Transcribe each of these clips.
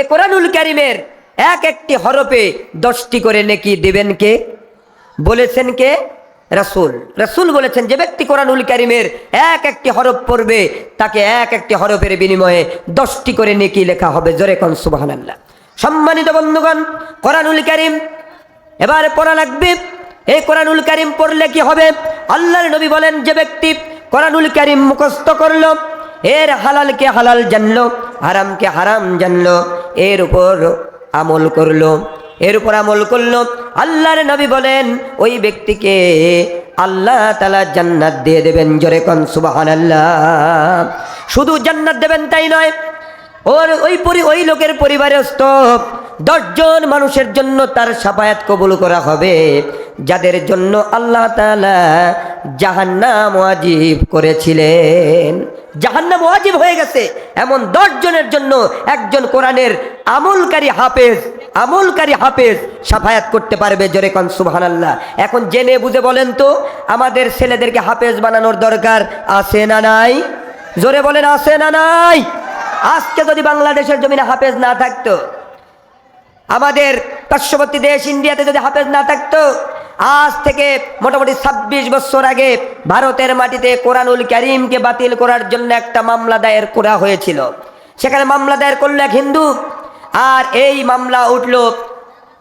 এ কোরআনুল কারিমের এক একটি হরফে দশটি করে নেকি দেবেন কে? বলেছেন কে? রাসূল। রাসূল বলেছেন যে ব্যক্তি কোরআনুল কারিমের এক একটি হরফ পড়বে, তাকে এক একটি হরফের বিনিময়ে দশটি করে নেকি লেখা হবে। জোরে কন সুবহানাল্লাহ। সম্মানিত বন্ধুগণ, কোরআনুল কারিম এবার পড়া লাগবে। এই কোরআনুল কারিম পড়লে কি হবে? আল্লাহর নবী বলেন, যে ব্যক্তি কোরআনুল কারিম মুখস্থ করল, এর হালালকে হালাল জানলো, হারামকে হারাম জানলো এর উপর আমল করল। এর উপর আমল করল। আল্লাহর নবী বলেন, ওই ব্যক্তিকে আল্লাহ তালা জান্নাত দিয়ে দেবেন জোরে কন সুবাহান শুধু জান্নাত দেবেন তাই নয়, ওর ওই পরি, ওই লোকের পরিবারস্থ দশজন মানুষের জন্য তার সাফায়াত কবুল করা হবে, যাদের জন্য আল্লাহ তালা জাহান্নাম ওয়াজিব করেছিলেন। জাহান্নাম ওয়াজিব হয়ে গেছে। এমন দশ জনের জন্য একজন কোরআনের আমলকারী হাফেজ আমলকারী হাফেজ সাফায়াত করতে পারবে জোরে কন সুবহানাল্লাহ। এখন জেনে বুঝে বলেন তো, আমাদের ছেলেদেরকে হাফেজ বানানোর দরকার আছে না নাই? জোরে বলেন, আছে না নাই? আজকে যদি বাংলাদেশের জমিনে হাফেজ না থাকতো, আমাদের পার্শ্ববর্তী দেশ ইন্ডিয়াতে যদি হাফেজ না থাকতো আজ থেকে মোটামুটি ছাব্বিশ বছর আগে ভারতের মাটিতে কোরআনুল করিমকে বাতিল করার জন্য একটা মামলা দায়ের করা হয়েছিল। সেখানে মামলা দায়ের করল এক হিন্দু আর এই মামলা উঠল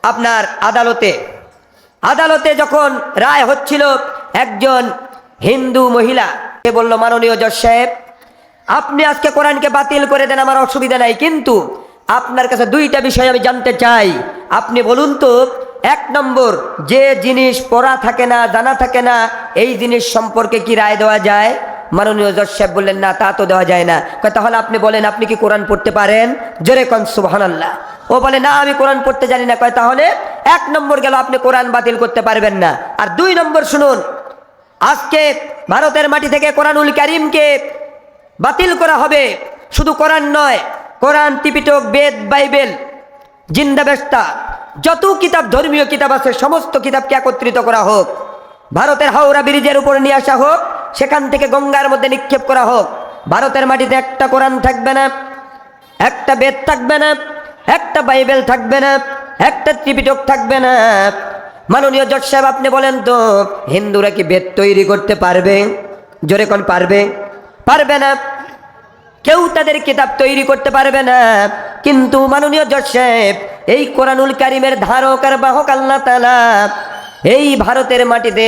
আপনার আদালতে। আদালতে যখন রায় হচ্ছিল, একজন হিন্দু মহিলা, সে বলল, মাননীয় জজ সাহেব, আপনি আজকে কোরআনকে বাতিল করে দেন, আমার অসুবিধা নাই। কিন্তু আপনার কাছে দুইটা বিষয় আমি জানতে চাই। আপনি বলুন তো এক নম্বর, যে জিনিস পড়া থাকে না, জানা থাকে না, এই জিনিস সম্পর্কে কি রায় দেওয়া যায়? মাননীয় জজ সাহেব বললেন, না, তা তো দেওয়া যায় না। তাহলে আপনি বলেন, আপনি কি কোরআন পড়তে পারেন? জোরে কন, সুবহানাল্লাহ। ও বলে, না, আমি কোরআন পড়তে জানি না। কয়, তাহলে এক নম্বর গেল, আপনি কোরআন বাতিল করতে পারবেন না। আর দুই নম্বর শুনুন, আজকে ভারতের মাটি থেকে কোরআনুল করিমকে বাতিল করা হবে। শুধু কোরআন নয়, কোরআন ত্রিপিটক, বেদ, বাইবেল জিন্দাবেস্তা যত কিতাব ধর্মীয় কিতাব আছে, সমস্ত কিতাবকে একত্রিত করা হোক। ভারতের হাওড়া ব্রিজের উপর নিয়ে আসা হোক, সেখান থেকে গঙ্গার মধ্যে নিক্ষেপ করা হোক। ভারতের মাটিতে একটা কোরআন থাকবে না, একটা বেদ থাকবে না, একটা বাইবেল থাকবে না, একটা ত্রিপিটক থাকবে না। মাননীয় জজ সাহেব, আপনি বলেন তো, হিন্দুরা কি বেদ তৈরি করতে পারবে? জোরে কোন পারবে? পারবে না। কেউ তাদের কিতাব তৈরি করতে পারবে না। কিন্তু মাননীয় জজ সাহেব এই কোরআনুল কারিমের ধারক আর বাহক আল্লাহ তালা এই ভারতের মাটিতে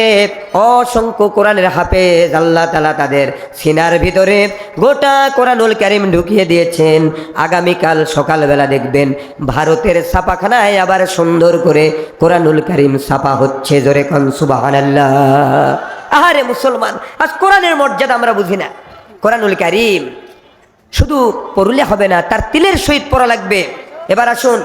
অসংখ্য কোরআনের হাফেজ আল্লাহ তালা তাদের সিনার ভিতরে গোটা কোরআনুল কারিম ঢুকিয়ে দিয়েছেন। আগামীকাল সকালবেলা দেখবেন ভারতের ছাপাখানায় আবার সুন্দর করে কোরআনুল কারিম ছাপা হচ্ছে জোরে কন সুবাহান আল্লাহ আহারে মুসলমান, আজ কোরআনের মর্যাদা আমরা বুঝি না। কোরআনুল কারিম শুধু পড়লে হবে না, তার তিলের সহিত পড়া লাগবে। এবার আসুন